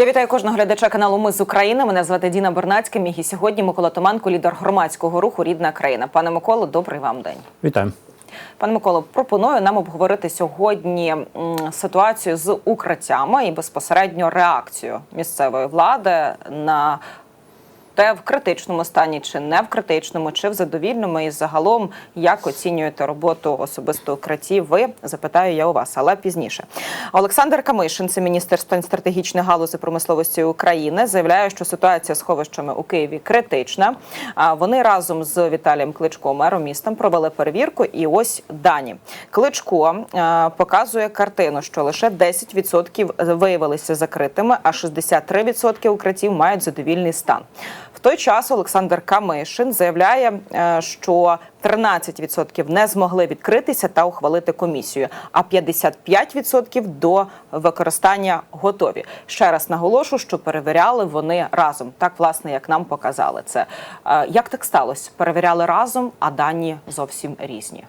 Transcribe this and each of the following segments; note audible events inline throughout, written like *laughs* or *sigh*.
Я вітаю кожного глядача каналу Ми з України. Мене звати Діна Бернацька. Міг і сьогодні Микола Томанко, лідер громадського руху Рідна країна. Пане Миколо, добрий вам день. Вітаю. Пане Миколо, пропоную нам обговорити сьогодні ситуацію з укриттями і безпосередньо реакцію місцевої влади на те в критичному стані, чи не в критичному, чи в задовільному, і загалом як оцінюєте роботу особисто укриттів? Ви запитаю я у вас, але пізніше. Олександр Камишин, це міністр стратегічної галузі промисловості України, заявляє, що ситуація з сховищами у Києві критична. А Вони разом з Віталієм Кличко, мером міста, провели перевірку. І ось дані Кличко е, показує картину, що лише 10% виявилися закритими, а 63% укриттів мають задовільний стан. В той час Олександр Камишин заявляє, е, що 13% не змогли відкритися та ухвалити комісію, а 55% до використання готові. Ще раз наголошу, що перевіряли вони разом. Так, власне, як нам показали це. Е, Як так сталося? Перевіряли разом, а дані зовсім різні.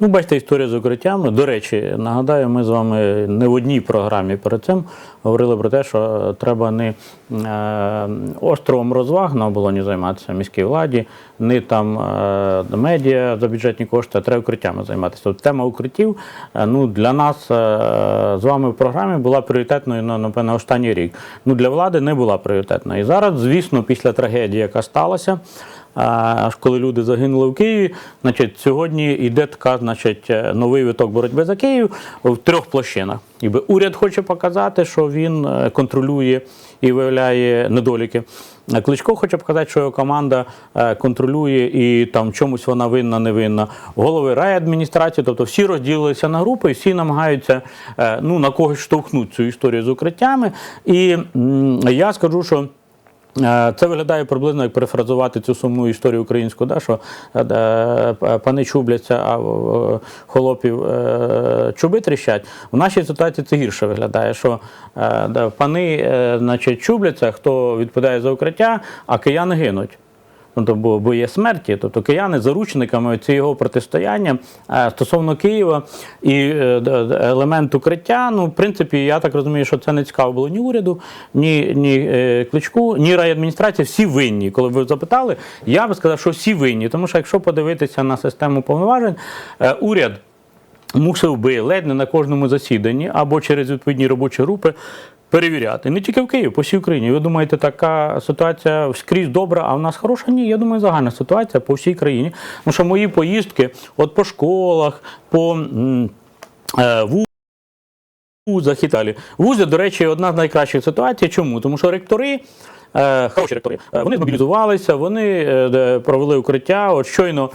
Ну, бачите, історія з укриттями. До речі, нагадаю, ми з вами не в одній програмі перед цим говорили про те, що треба не е, островом розваг на оболоні займатися міській владі, не там е, медіа за бюджетні кошти, а треба укриттями займатися. Тобто тема укриттів е, ну, для нас з вами в програмі була пріоритетною на напевно останній рік. Ну, для влади не була пріоритетною. І зараз, звісно, після трагедії, яка сталася. Аж коли люди загинули в Києві, значить, сьогодні йде така, значить, е, новий виток боротьби за Київ в трьох площинах. Ніби уряд хоче показати, що він е, контролює і виявляє недоліки. Е, Кличко хоче показати, що його команда контролює і там чомусь вона винна, не винна. Голови райадміністрації, тобто всі розділилися на групи, всі намагаються ну, на когось штовхнути цю історію з укриттями. І я скажу, що. Е, Це виглядає приблизно як перефразувати цю сумну історію українську, да, що е, е, пани чубляться, а холопів чуби тріщать. В нашій ситуації це гірше виглядає, що пани значить, чубляться, хто відповідає за укриття, а кияни гинуть. Ну, то, бо, бо є смерті, тобто кияни заручниками цього протистояння е, стосовно Києва і е, елемент укриття. Ну, в принципі, я так розумію, що це не цікаво було ні уряду, ні, ні е, кличку, ні райадміністрації. Всі винні. Коли ви запитали, я би сказав, що всі винні. Тому що якщо подивитися на систему повноважень, уряд мусив би ледь не на кожному засіданні або через відповідні робочі групи. Перевіряти не тільки в Києві, по всій Україні. Ви думаєте, така ситуація скрізь добра, а в нас хороша? Ні, я думаю, загальна ситуація по всій країні. Тому що мої поїздки, от по школах, по е, ву- вузах і далі. Вузи, до речі, одна з найкращих ситуацій. Чому? Тому що ректори. Е, Хороші ректори, е, вони змобілізувалися, вони е, провели укриття. От щойно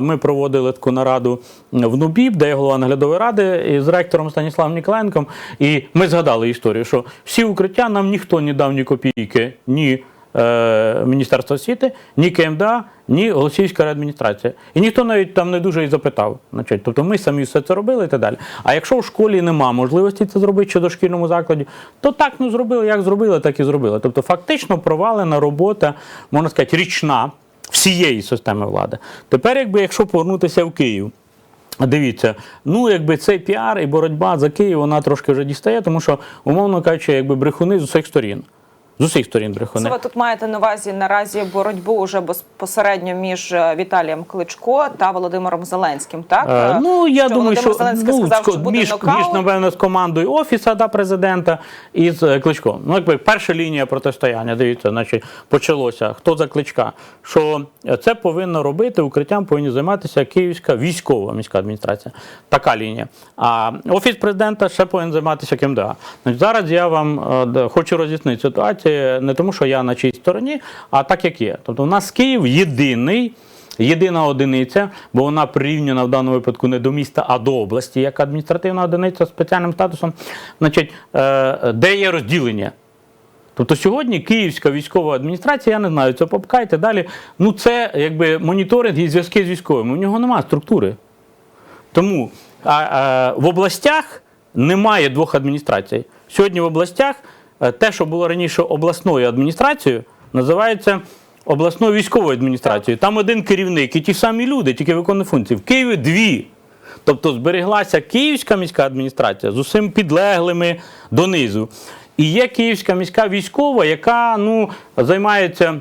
ми проводили таку нараду в НУБІБ, де є голова наглядової ради з ректором Станіславом Ніколенком. І ми згадали історію, що всі укриття нам ніхто не дав ні копійки, ні е, Міністерства освіти, ні КМДА, ні Голосіївська адміністрація. І ніхто навіть там не дуже і запитав. Значить, тобто ми самі все це робили і так далі. А якщо в школі нема можливості це зробити чи дошкільному закладі, то так ну зробили, як зробили, так і зробили. Тобто, фактично провалена робота, можна сказати, річна всієї системи влади. Тепер, якби якщо повернутися в Київ. Дивіться, ну якби цей піар і боротьба за Київ, вона трошки вже дістає, тому що, умовно кажучи, якби брехуни з усіх сторін. З усіх сторін брехуни. Ви тут маєте на увазі наразі боротьбу уже безпосередньо між е, Віталієм Кличко та Володимиром Зеленським. Так Е, Ну, я Що думаю, Володимир що Зеленський ну, сказав, що буде між, між, напевно, з командою Офіса да, президента і з е, Кличком. Ну, якби перша лінія протистояння, дивіться, значить, почалося. Хто за Кличка? Що е, це повинно робити, укриттям повинні займатися Київська військова міська адміністрація. Така лінія. А Офіс президента ще повинен займатися КМДА. Зараз я вам е, хочу роз'яснити ситуацію, не тому, що я на чиїй стороні, а так як є. Тобто, у нас Київ єдиний. Єдина одиниця, бо вона прирівняна в даному випадку не до міста, а до області, як адміністративна одиниця з спеціальним статусом, значить, е, де є розділення. Тобто сьогодні Київська військова адміністрація, я не знаю, це попкайте далі. Ну це якби моніторинг і зв'язки з військовими. У нього немає структури. Тому а, а, в областях немає двох адміністрацій. Сьогодні в областях е, те, що було раніше обласною адміністрацією, називається обласною військовою адміністрацією. Там один керівник і ті самі люди, тільки виконують функції. В Києві дві. Тобто збереглася Київська міська адміністрація з усім підлеглими донизу. І є Київська міська військова, яка ну, займається.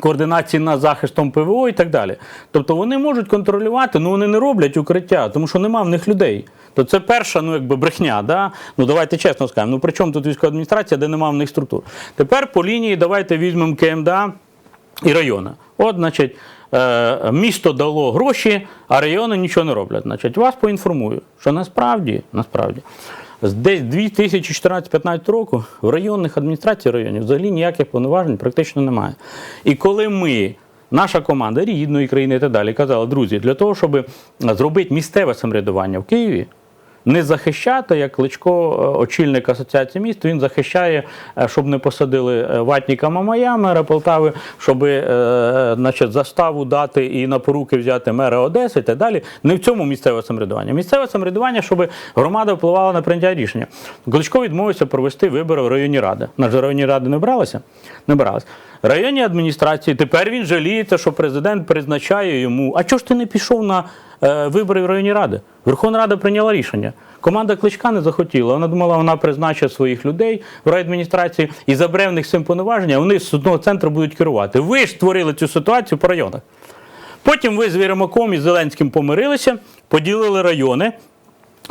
Координації над захистом ПВО і так далі. Тобто вони можуть контролювати, але вони не роблять укриття, тому що нема в них людей. То це перша ну, якби брехня. Да? Ну давайте чесно скажемо. Ну при чому тут військова адміністрація, де нема в них структур? Тепер по лінії давайте візьмемо КМДА і райони. От, значить, е, місто дало гроші, а райони нічого не роблять. Значить, вас поінформую, що насправді, насправді, з десь 2014-15 року в районних адміністрацій районів взагалі ніяких повноважень практично немає. І коли ми, наша команда рідної країни і так далі, казала, друзі, для того, щоб зробити місцеве самоврядування в Києві, не захищати, як Кличко, е, очільник асоціації міст, він захищає, е, щоб не посадили е, ватніка Мамая, мера Полтави, щоб значить, заставу дати і на поруки взяти мера Одеси і так далі. Не в цьому місцеве самоврядування. Місцеве самоврядування, щоб громада впливала на прийняття рішення. Кличко відмовився провести вибори в районні ради. На ж районні ради не бралися? Не бралися. Районні адміністрації, тепер він жаліється, що президент призначає йому. А чого ж ти не пішов на вибори в районні ради? Верховна Рада прийняла рішення. Команда Кличка не захотіла. Вона думала, вона призначить своїх людей в райадміністрації і забере в них цим повноваження, вони з одного центру будуть керувати. Ви ж створили цю ситуацію по районах. Потім ви з Віремаком і Зеленським помирилися, поділили райони.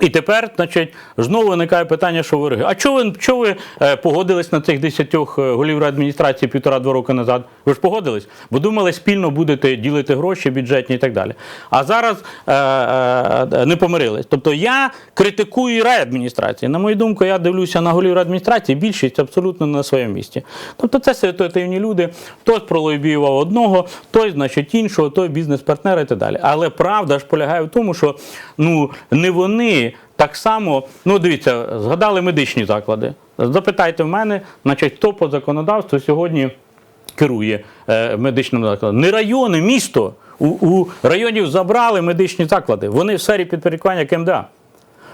І тепер, значить, знову виникає питання, що ви А чого ви, чого ви е, погодились на цих десятьох е, голів адміністрації півтора-два роки назад? Ви ж погодились? Бо думали, спільно будете ділити гроші бюджетні і так далі. А зараз е, е, не помирились. Тобто я критикую і. На мою думку, я дивлюся на голів адміністрації, більшість абсолютно не на своєму місці. Тобто це ситуативні люди, хтось пролобіював одного, той, значить, іншого, той бізнес-партнера і так далі. Але правда ж полягає в тому, що ну не вони так само, ну дивіться, згадали медичні заклади. Запитайте в мене, значить, хто по законодавству сьогодні керує е, медичним закладом. Не райони, місто. У, у районів забрали медичні заклади. Вони в сфері підпорядкування КМДА.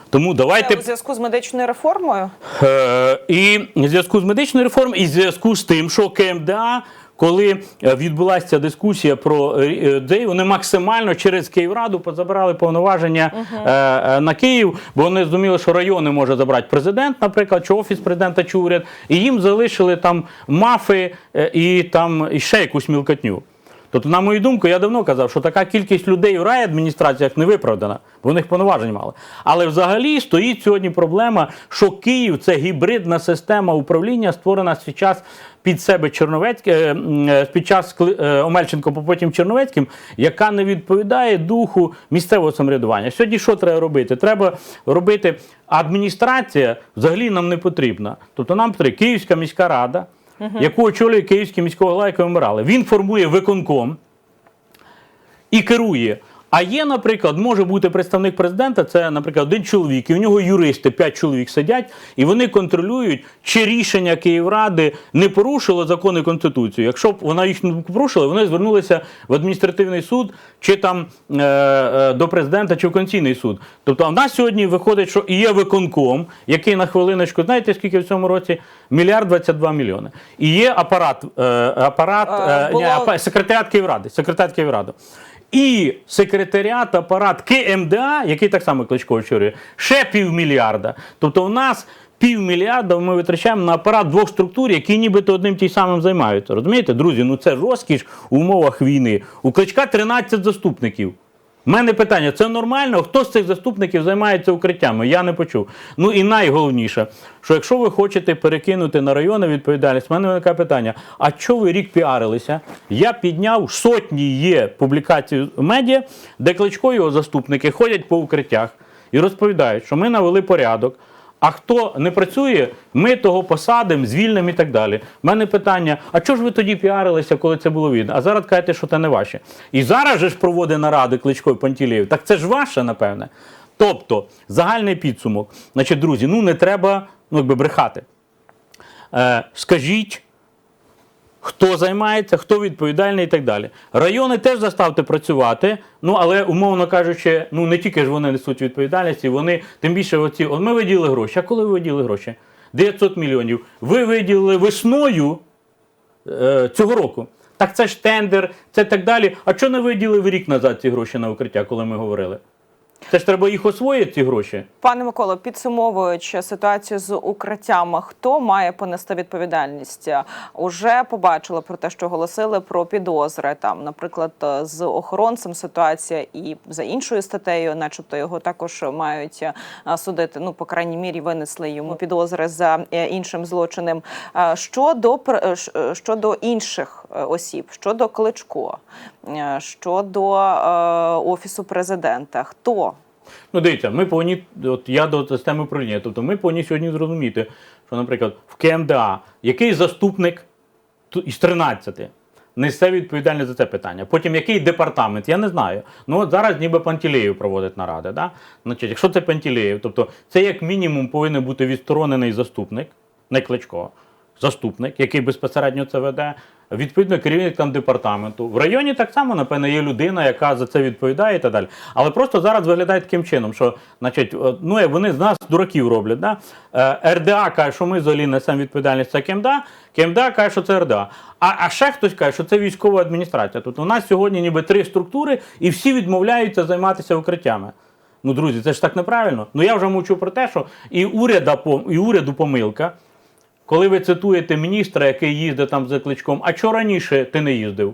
Тому давайте Це у зв'язку з медичною реформою. Е, І в зв'язку з медичною реформою, і в зв'язку з тим, що КМДА, коли е, відбулася ця дискусія про е, ДЕЙ, вони максимально через Київраду позабирали повноваження е, е, на Київ, бо вони зрозуміли, що райони може забрати президент, наприклад, чи офіс президента, чи уряд, і їм залишили там мафи е, і там і ще якусь мілкотню. Тобто, на мою думку, я давно казав, що така кількість людей в райадміністраціях не виправдана, бо в них повноважень мало. Але взагалі стоїть сьогодні проблема, що Київ це гібридна система управління, створена свій час під себе Черновецьке, е, під час е, Омельченко, потім Черновецьким, яка не відповідає духу місцевого самоврядування. Сьогодні що треба робити? Треба робити адміністрація взагалі нам не потрібна. Тобто нам потрібна Київська міська рада, яку очолює Київський міського голова, якого вибирали. Він формує виконком і керує. А є, наприклад, може бути представник президента, це, наприклад, один чоловік, і у нього юристи, п'ять чоловік сидять, і вони контролюють, чи рішення Київради не порушило закони Конституцію. Якщо б вона їх не порушила, вони звернулися в адміністративний суд, чи там е, е, до президента, чи в Конституційний суд. Тобто, а в нас сьогодні виходить, що і є виконком, який на хвилиночку, знаєте, скільки в цьому році? Мільярд 22 мільйони. І є апарат, е, апарат Е, е, було- ні, апа- секретаріат Київради. Секретаріат Київради. І секретаріат, апарат КМДА, який так само Кличко очолює, ще півмільярда. Тобто у нас півмільярда ми витрачаємо на апарат двох структур, які нібито одним тим самим займаються. Розумієте, друзі? Ну це розкіш у умовах війни. У Кличка 13 заступників. У мене питання: це нормально? Хто з цих заступників займається укриттями? Я не почув. Ну і найголовніше, що якщо ви хочете перекинути на райони відповідальність, в мене виникає питання: а чого ви рік піарилися? Я підняв сотні є публікацій в медіа, де Кличко його заступники ходять по укриттях і розповідають, що ми навели порядок. А хто не працює, ми того посадимо, звільнимо і так далі. У мене питання: а чого ж ви тоді піарилися, коли це було видно? А зараз кажете, що це не ваше. І зараз же ж проводить наради Кличко і Пантілєєв. Так це ж ваше, напевне. Тобто, загальний підсумок. Значить, друзі, ну не треба ну, якби брехати. Е, скажіть, хто займається, хто відповідальний і так далі. Райони теж заставте працювати, ну але умовно кажучи, ну не тільки ж вони несуть відповідальність, вони тим більше оці. От ми виділили гроші. А коли ви виділили гроші? 900 мільйонів. Ви виділили весною е, цього року. Так це ж тендер, це так далі. А чого не виділили рік назад ці гроші на укриття, коли ми говорили? Це ж треба їх освоїти, ці гроші. Пане Миколо, підсумовуючи ситуацію з укриттями, хто має понести відповідальність? Уже побачили про те, що оголосили про підозри. Там, наприклад, з охоронцем ситуація і за іншою статтею, начебто його також мають е, судити. Ну, по крайній мірі, винесли йому підозри за е, іншим злочином. Е, Щодо щодо інших осіб, щодо Кличко, щодо офісу президента, хто? Ну, дивіться, ми повинні, от я до системи управління, тобто ми повинні сьогодні зрозуміти, що, наприклад, в КМДА який заступник ту- із 13 несе відповідальність за це питання. Потім який департамент, я не знаю. Ну от зараз ніби Пантілеєв проводить наради. Да? Значить, якщо це Пантілеєв, тобто це як мінімум повинен бути відсторонений заступник, не Кличко, заступник, який безпосередньо це веде. Відповідно, керівник там департаменту. В районі так само, напевно, є людина, яка за це відповідає і так далі. Але просто зараз виглядає таким чином, що значить, е, ну, вони з нас дураків роблять. Да? Е, РДА каже, що ми взагалі несемо відповідальність це КМДА, КМДА каже, що це РДА. А, а ще хтось каже, що це військова адміністрація. Тобто у нас сьогодні ніби три структури, і всі відмовляються займатися укриттями. Ну, друзі, це ж так неправильно. Ну я вже мовчу про те, що і уряда і уряду помилка. Коли ви цитуєте міністра, який їздить там за кличком, а чого раніше ти не їздив?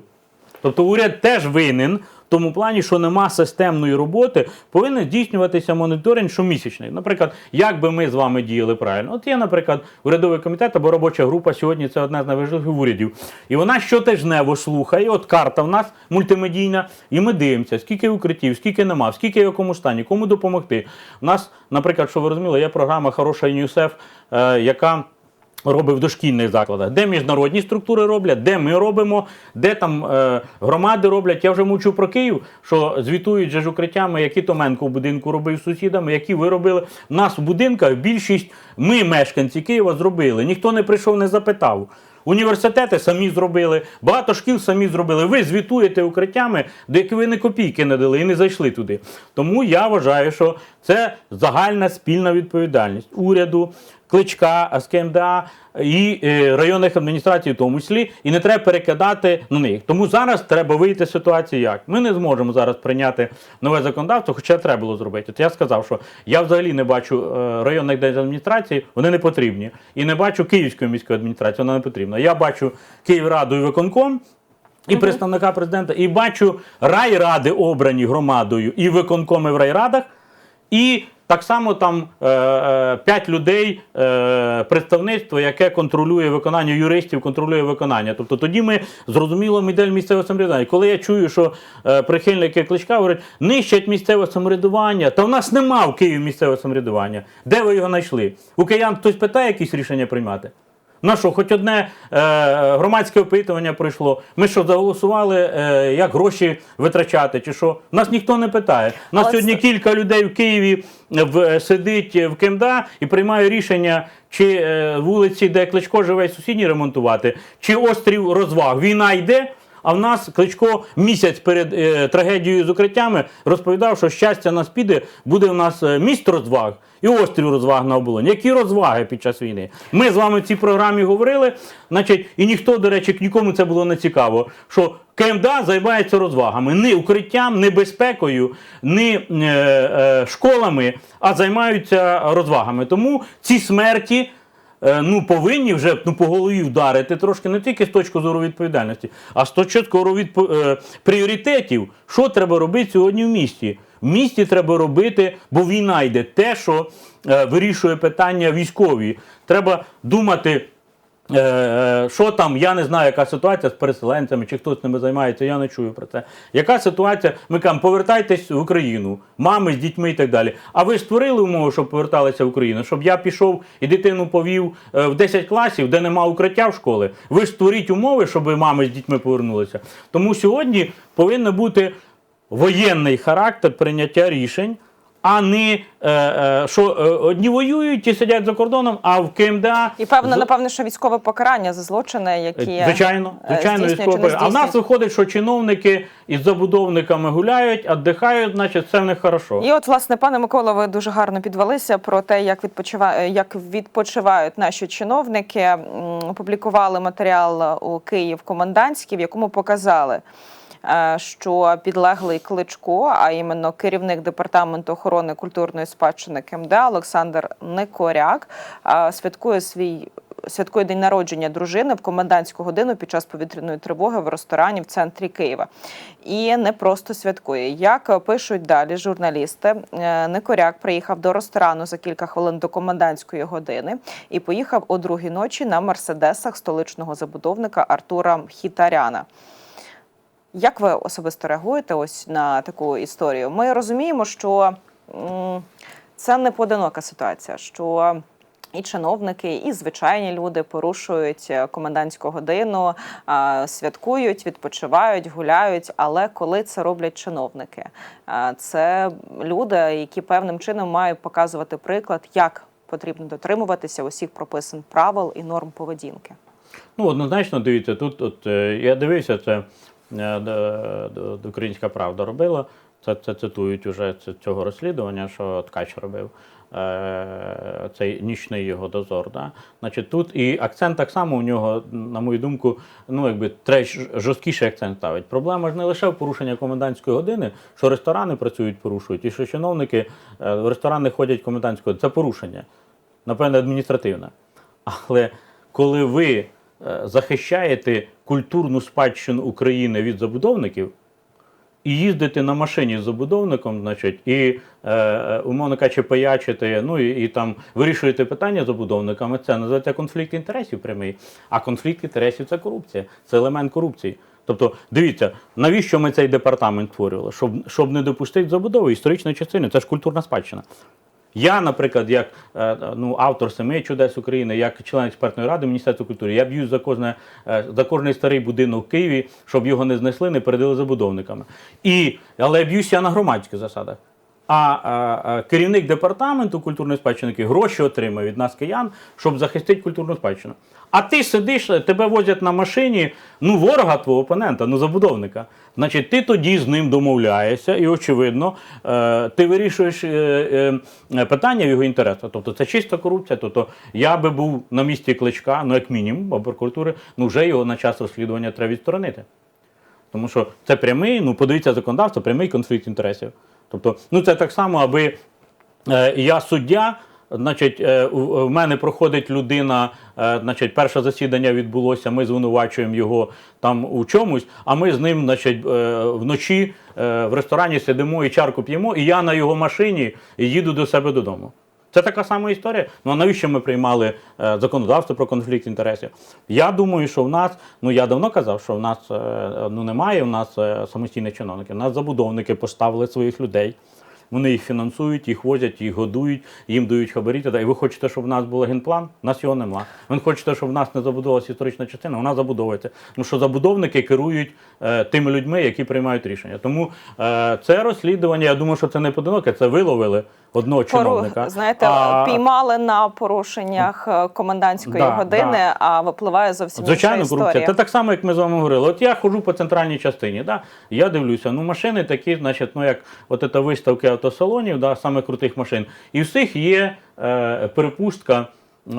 Тобто уряд теж винен в тому плані, що нема системної роботи, повинен здійснюватися моніторинг щомісячний. Наприклад, як би ми з вами діяли правильно? От є, наприклад, урядовий комітет або робоча група сьогодні це одне з найважливіших урядів. І вона щотижнево слухає. От карта в нас мультимедійна, і ми дивимося, скільки укриттів, скільки нема, скільки в якому стані, кому допомогти. У нас, наприклад, що ви розуміли, є програма Хороша ЮНІСЕФ, е, яка робить в дошкільних закладах, де міжнародні структури роблять, де ми робимо, де там е, громади роблять. Я вже мовчу про Київ, що звітують же ж укриттями, які Томенко в будинку робив з сусідами, які ви робили. У нас в будинках більшість ми, мешканці Києва, зробили. Ніхто не прийшов, не запитав. Університети самі зробили, багато шкіл самі зробили. Ви звітуєте укриттями, до яких ви не копійки не дали і не зайшли туди. Тому я вважаю, що це загальна спільна відповідальність уряду, кличка, СКМДА і е, районних адміністрацій, в тому числі, і не треба перекидати на них. Тому зараз треба вийти з ситуації як. Ми не зможемо зараз прийняти нове законодавство, хоча треба було зробити. От я сказав, що я взагалі не бачу е, районних адміністрацій, вони не потрібні. І не бачу Київської міської адміністрації, вона не потрібна. Я бачу Київраду і виконком. І представника президента, і бачу райради обрані громадою, і виконкоми в райрадах, і так само там е, е, п'ять людей е, представництво, яке контролює виконання юристів, контролює виконання. Тобто тоді ми зрозуміло модель місцевого самоврядування. Коли я чую, що прихильники кличка говорять, нищать місцеве самоврядування, та в нас нема в Києві місцевого самоврядування. Де ви його знайшли? У киян хтось питає якісь рішення приймати? На що, хоч одне е, громадське опитування пройшло. Ми що заголосували, е, як гроші витрачати, чи що? Нас ніхто не питає. Нас Але сьогодні це- кілька людей в Києві в, е, сидить в КМДА і приймає рішення, чи е, вулиці, де Кличко живе, сусідні ремонтувати, чи острів розваг. Війна йде. А в нас Кличко місяць перед е, трагедією з укриттями розповідав, що щастя нас піде, буде в нас е, міст розваг і острів розваг на оболоні. Які розваги під час війни? Ми з вами в цій програмі говорили, значить, і ніхто, до речі, нікому це було не цікаво. Що КМДА займається розвагами, не укриттям, не безпекою, не е, е, школами, а займаються розвагами. Тому ці смерті ну, повинні вже ну, по голові вдарити трошки не тільки з точки зору відповідальності, а з точки зору відпо- е, пріоритетів, що треба робити сьогодні в місті. В місті треба робити, бо війна йде те, що е, вирішує питання військові. Треба думати. Е, е, Що там, я не знаю, яка ситуація з переселенцями, чи хтось ними займається, я не чую про це. Яка ситуація? Ми кажемо, повертайтесь в Україну, мами з дітьми і так далі. А ви ж створили умови, щоб поверталися в Україну, щоб я пішов і дитину повів е, в 10 класів, де нема укриття в школи. Ви ж створіть умови, щоб мами з дітьми повернулися. Тому сьогодні повинен бути воєнний характер прийняття рішень. А не е, е, що е, одні воюють, ті сидять за кордоном, а в КМДА І певно, напевно, що військове покарання за злочини, які Звичайно, звичайно, здійснюють військово. А в нас виходить, що чиновники із забудовниками гуляють, віддихають, значить, це в них хорошо. І от, власне, пане Микола, ви дуже гарно підвелися про те, як відпочиває, як відпочивають наші чиновники. Опублікували матеріал у Київ комендантський, в якому показали. Е, що підлеглий Кличко, а іменно керівник департаменту охорони культурної спадщини КМД Олександр Никоряк, е, святкує свій. Святкує день народження дружини в комендантську годину під час повітряної тривоги в ресторані в центрі Києва. І не просто святкує. Як пишуть далі журналісти, е, Никоряк приїхав до ресторану за кілька хвилин до комендантської години і поїхав о другій ночі на мерседесах столичного забудовника Артура Хітаряна. Як ви особисто реагуєте ось на таку історію? Ми розуміємо, що це не поодинока ситуація, що і чиновники, і звичайні люди порушують е, комендантську годину, святкують, відпочивають, гуляють. Але коли це роблять чиновники, це люди, які певним чином мають показувати приклад, як потрібно дотримуватися усіх прописань правил і норм поведінки. Ну, однозначно, дивіться, тут от, е, я дивився, це Українська Правда робила. Це, це цитують уже цього розслідування, що Ткач робив. Е, цей нічний його дозор. Да? Значить, тут і акцент так само у нього, на мою думку, ну якби треба ж- жорсткіший акцент ставить. Проблема ж не лише в порушенні комендантської години, що ресторани працюють, порушують, і що чиновники е, в ресторани ходять комендантської години. Це порушення, напевне, адміністративне. Але коли ви е, захищаєте культурну спадщину України від забудовників і їздите на машині з забудовником, значить, і, е, е, умовно кажучи, паячите, ну і, і там вирішуєте питання забудовниками, це називається конфлікт інтересів прямий. А конфлікт інтересів це корупція, це елемент корупції. Тобто, дивіться, навіщо ми цей департамент створювали? Щоб, щоб не допустити забудови історичної частини, це ж культурна спадщина. Я, наприклад, як е, ну, автор семи чудес України, як член експертної ради Міністерства культури, я б'юсь за кожне е, за кожний старий будинок в Києві, щоб його не знесли, не передали забудовниками. І, але я б'юся на громадських засадах. А, а, а керівник департаменту культурної спадщини гроші отримує від нас киян, щоб захистити культурну спадщину. А ти сидиш, тебе возять на машині, ну, ворога твого опонента, ну забудовника. Значить, ти тоді з ним домовляєшся, і очевидно, е, ти вирішуєш е, е, питання в його інтересах. Тобто це чиста корупція. Тобто я би був на місці кличка, ну як мінімум, або прокуратури, ну вже його на час розслідування треба відсторонити. Тому що це прямий, ну подивіться законодавство, прямий конфлікт інтересів. Тобто, ну це так само, аби е, я суддя. Значить, е, в мене проходить людина, е, значить, перше засідання відбулося, ми звинувачуємо його там у чомусь, а ми з ним, значить, е, вночі в ресторані сидимо і чарку п'ємо, і я на його машині їду до себе додому. Це така сама історія. Ну а навіщо ми приймали е, законодавство про конфлікт інтересів? Я думаю, що в нас, ну я давно казав, що в нас е, ну немає в нас е, самостійних чиновників. У нас забудовники поставили своїх людей. Вони їх фінансують, їх возять, їх годують, їм дають хабарі. та- І ви хочете, щоб в нас був генплан? У нас його нема. Ви хочете, щоб в нас не забудовувалася історична частина, вона забудовується. Тому що забудовники керують е, тими людьми, які приймають рішення. Тому е, це розслідування, я думаю, що це не поодиноке, це виловили одного чиновника. Знаєте, А- піймали на порушеннях е, комендантської Да, години, да. а випливає зовсім Звичайно, інша корупція. історія. Це так само, як ми з вами говорили. От я ходжу по центральній частині, да? я дивлюся, ну машини такі, значить, ну як от це виставки автосалонів, да, саме крутих машин. І всіх є е, перепустка,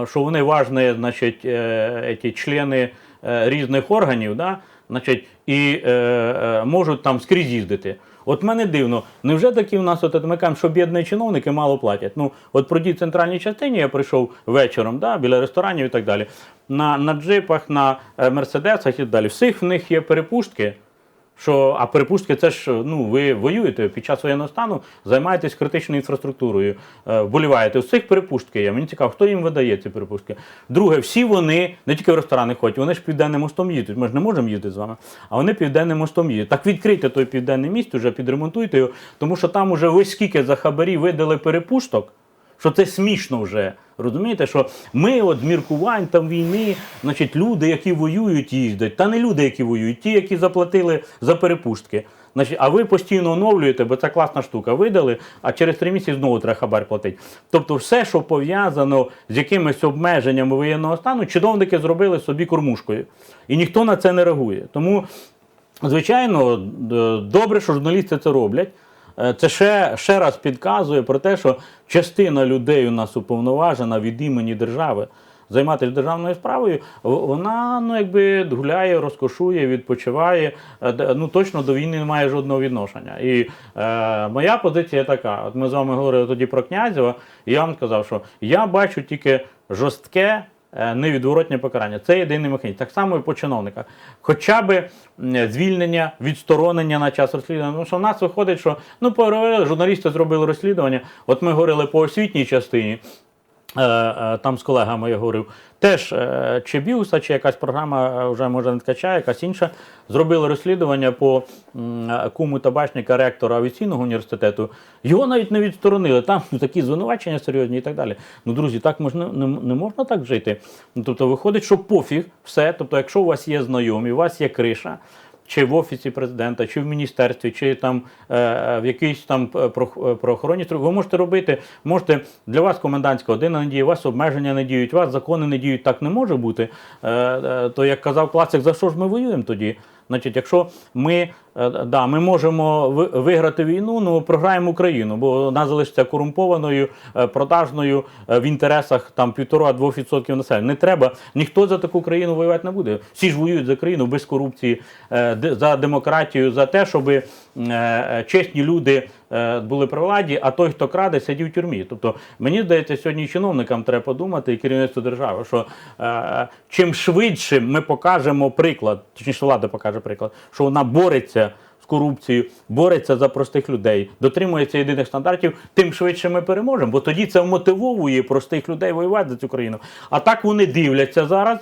що вони важні, значить, е, ті члени е, різних органів, да? значить, і е, е, можуть там скрізь їздити. От мене дивно, невже такі в нас, от ми кажемо, що бідні чиновники мало платять? Ну, от про ті центральній частині я прийшов вечором, да, біля ресторанів і так далі. На, на джипах, на е, мерседесах і так далі. Всіх в них є перепустки. Що, а перепустки це ж ну, ви воюєте під час воєнного стану, займаєтесь критичною інфраструктурою, е, вболіваєте. У цих перепустки є. Мені цікаво, хто їм видає ці перепустки. Друге, всі вони не тільки в ресторани ходять, вони ж південним мостом їздять. Ми ж не можемо їздити з вами, а вони південним мостом їздять. Так відкрийте той південний міст, уже підремонтуйте його, тому що там уже ви скільки за хабарі видали перепусток що це смішно вже. Розумієте, що ми от міркувань там війни, значить, люди, які воюють, їздять. Та не люди, які воюють, ті, які заплатили за перепустки. Значить, а ви постійно оновлюєте, бо це класна штука. Видали, а через три місяці знову треба хабар платити. Тобто, все, що пов'язано з якимись обмеженнями воєнного стану, чиновники зробили собі кормушкою. І ніхто на це не реагує. Тому, звичайно, добре, що журналісти це роблять. Е, Це ще, ще раз підказує про те, що частина людей у нас уповноважена від імені держави. займатися державною справою, вона ну якби гуляє, розкошує, відпочиває. е, Ну точно до війни не має жодного відношення. І е, моя позиція така: от ми з вами говорили тоді про Князєва, і я вам сказав, що я бачу тільки жорстке. Е, Невідворотне покарання. Це єдиний механізм. Так само і по чиновниках. Хоча б звільнення, відсторонення на час розслідування. Тому що в нас виходить, що ну журналісти зробили розслідування. От ми говорили по освітній частині. Е, е, Там з колегами я говорив, теж е, чи Біуса, чи якась програма вже може не ткача, якась інша, зробили розслідування по куму табачника ректора авіаційного університету. Його навіть не відсторонили. Там *laughs* такі звинувачення серйозні і так далі. Ну, друзі, так можна не, не можна так жити. Ну, тобто, виходить, що пофіг, все. Тобто, якщо у вас є знайомі, у вас є криша. Чи в офісі президента, чи в міністерстві, чи там е, в якійсь там е, е, правоохоронній структурі, ви можете робити, можете для вас комендантська година не діє, вас обмеження не діють, вас закони не діють, так не може бути. То як казав класик, за що ж ми воюємо тоді? Значить, якщо ми, да, ми можемо виграти війну, ну програємо Україну, бо вона залишиться корумпованою, е, продажною е, в інтересах там 1,5-2% населення. Не треба, ніхто за таку країну воювати не буде. Всі ж воюють за країну без корупції, е, за демократію, за те, щоб е, е, чесні люди е, були при владі, а той, хто краде, сидів в тюрмі. Тобто, мені здається, сьогодні чиновникам треба подумати і керівництву держави, що е, чим швидше ми покажемо приклад, точніше влада покаже приклад, що вона бореться з корупцією, бореться за простих людей, дотримується єдиних стандартів, тим швидше ми переможемо. Бо тоді це вмотивовує простих людей воювати за цю країну. А так вони дивляться зараз.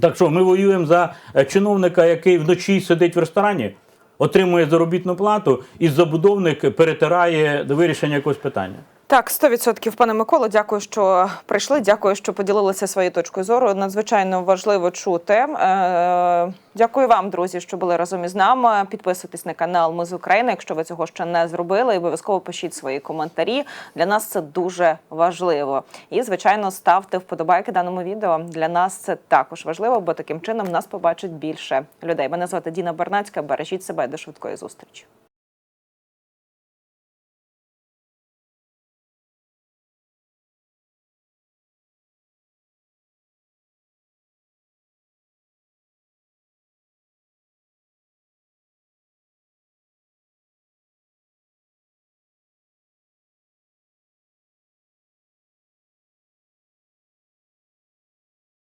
Так що ми воюємо за е, чиновника, який вночі сидить в ресторані, отримує заробітну плату, і забудовник перетирає до вирішення якогось питання. Так, 100%, пане Миколо, дякую, що прийшли. Дякую, що поділилися своєю точкою зору. Надзвичайно важливо чути. Е, Дякую вам, друзі, що були разом із нами. Підписуйтесь на канал Ми з України, якщо ви цього ще не зробили. І обов'язково пишіть свої коментарі. Для нас це дуже важливо. І, звичайно, ставте вподобайки даному відео. Для нас це також важливо, бо таким чином нас побачить більше людей. Мене звати Діна Бернацька. Бережіть себе до швидкої зустрічі.